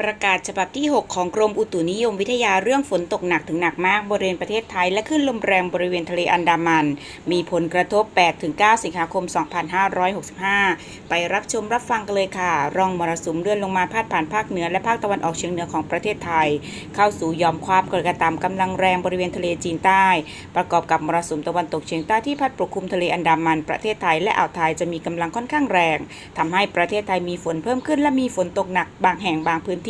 ประกาศฉบับที่ 6 ของกรมอุตุนิยมวิทยาเรื่องฝนตกหนักถึงหนักมากบริเวณประเทศไทย และคลื่นลมแรงบริเวณทะเลอันดามัน มีผลกระทบ 8-9 สิงหาคม 2565 ไปรับชมรับฟังกันเลยค่ะ ร่องมรสุมเลื่อนลงมาพาดผ่านภาคเหนือและภาคตะวันออกเฉียงเหนือของประเทศไทย เข้าสู่ยอมความกดอากาศต่ำกำลังแรงบริเวณทะเลจีนใต้ ประกอบกับมรสุมตะวันตกเฉียงใต้ที่พัดปกคลุมทะเลอันดามัน ประเทศไทยและอ่าวไทยจะมีกำลังค่อนข้างแรงทำให้ประเทศไทยมีฝนเพิ่มขึ้นและมีฝนตกหนักบางแห่งบางพื้นที่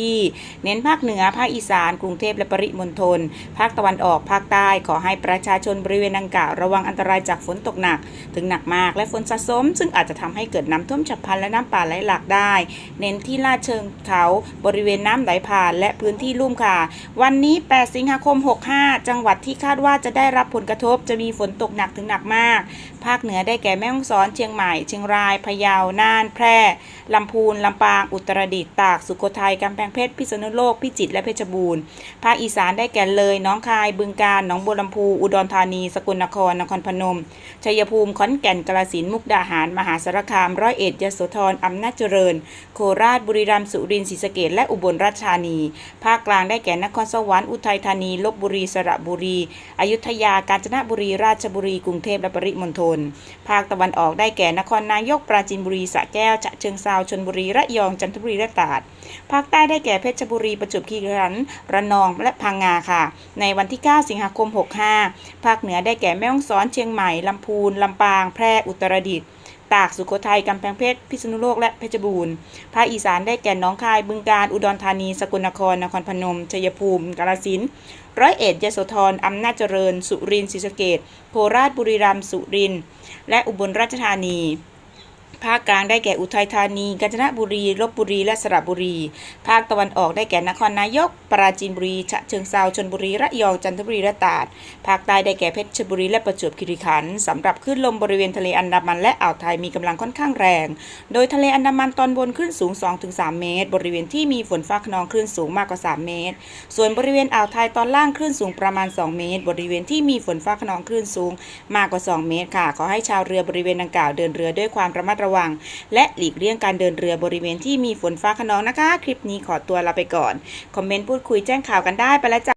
เน้นภาคเหนือ ภาคอีสาน กรุงเทพและปริมณฑล ภาคตะวันออก ภาคใต้ ขอให้ประชาชนบริเวณดังกล่าวระวังอันตรายจากฝนตกหนัก ถึงหนักมากและฝนสะสม ซึ่งอาจจะทำให้เกิดน้ำท่วมฉับพลันและน้ำป่าไหลหลากได้ เน้นที่ลาดเชิงเขาบริเวณน้ำไหลผ่านและพื้นที่ลุ่มค่ะ วันนี้ 8 สิงหาคม 65 จังหวัดที่คาดว่าจะได้รับผลกระทบจะมีฝนตกหนักถึงหนักมาก ภาคเหนือได้แก่แม่ฮ่องสอน เชียงใหม่ เชียงราย พะเยา น่าน แพร่ ลำพูน ลำปาง อุตรดิตถ์ ตาก สุโขทัย กำแพงเพชรพิษณุโลก พิจิตรและเพชรบูรณ์ภาคอีสานได้แก่เลยน้องคาย บึงกาฬหนองบัวลำพูอุดรธานี สกลนครนครพนม ชัยภูมิขอนแก่นกาฬสินธุ์มุกดาหาร มหาสารคาม ร้อยเอ็ดยโสธรอำนาจเจริญ โคราชบุรีรัมย์สุรินทร์ศรีสะเกษและอุบลราชธานี ภาคกลางได้แก่นครสวรรค์อุทัยธานีลบบุรีสระบุรี อยุธยากาญจนบุรีราชบุรีกรุงเทพและปริมณฑลภาคตะวันออกได้แก่นครนายกปราจีนบุรีสระแก้วฉะเชิงเซาชลบุรีระยองจันทบุรีและตราดภาคใต้ได้แก่เพชรบุรีประจวบคีรีขันธ์ระนองและพังงาค่ะ ในวันที่ 9 สิงหาคม 65 ภาคเหนือได้แก่แม่ฮ่องสอนเชียงใหม่ลำพูนลำปาง แพร่อุตรดิตถ์ตากสุโขทัยกำแพงเพชรพิษณุโลกและเพชรบูรณ์ภาคอีสานได้แก่หนองคายบึงกาฬอุดรธานี สกลนคร นครพนม ชัยภูมิ กาฬสินธุ์ร้อยเอ็ดยโสธรอำนาจเจริญ สุรินทร์ศรีสะเกษโคราชบุรีรัมย์สุรินทร์และอุบลราชธานี ภาคกลางได้แก่อุทัยธานี กาญจนบุรี ลบบุรี และสระบุรี ภาคตะวันออกได้แก่นครนายก ปราจีนบุรี ฉะเชิงเซาชลบุรี ระยอง จันทบุรี และตราด ภาคใต้ได้แก่เพชรบุรี และประจวบคีรีขันธ์สำหรับคลื่นลมบริเวณทะเลอันดามันและอ่าวไทยมีกำลังค่อนข้างแรง โดยทะเลอันดามันตอนบนคลื่นสูง 2-3 เมตร บริเวณที่มีฝนฟ้าขนองคลื่นสูงมากกว่า 3 เมตร ส่วนบริเวณอ่าวไทยตอนล่างคลื่นสูงประมาณ 2 เมตร บริเวณที่มีฝนฟ้าขนองคลื่นสูงมากกว่า 2 เมตรค่ะ ขอให้ชาวเรือบริเวณดังกล่าวเดินเรือด้วยความระมัดระวัง และหลีกเลี่ยงการเดินเรือบริเวณที่มีฝนฟ้าขนองนะคะ คลิปนี้ขอตัวลาไปก่อน คอมเมนต์พูดคุยแจ้งข่าวกันได้ไปแล้วจ้ะ